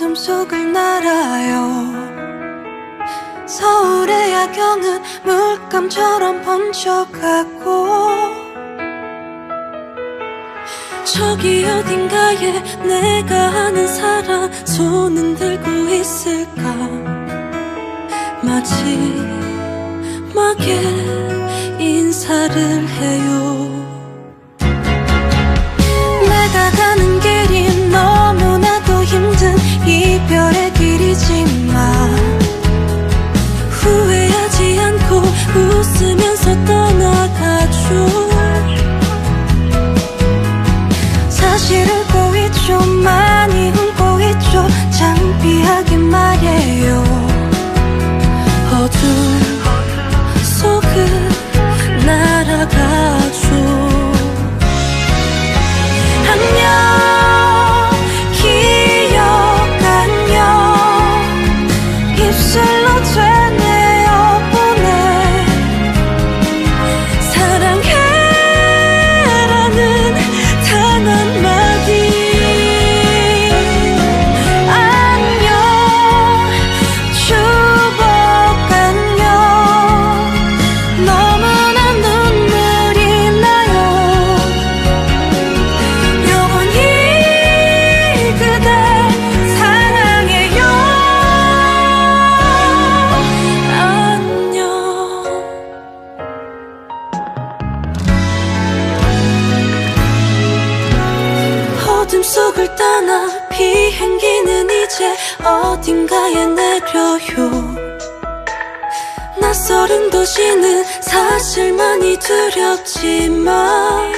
어둠 속을 날아요. 서울의 야경은 물감처럼 번져가고 저기 어딘가에 내가 아는 사람 손은 들고 있을까? 마지막에 인사를 해요 어둠 속을 떠나 비행기는 이제 어딘가에 내려요. 낯설은 도시는 사실 많이 두렵지만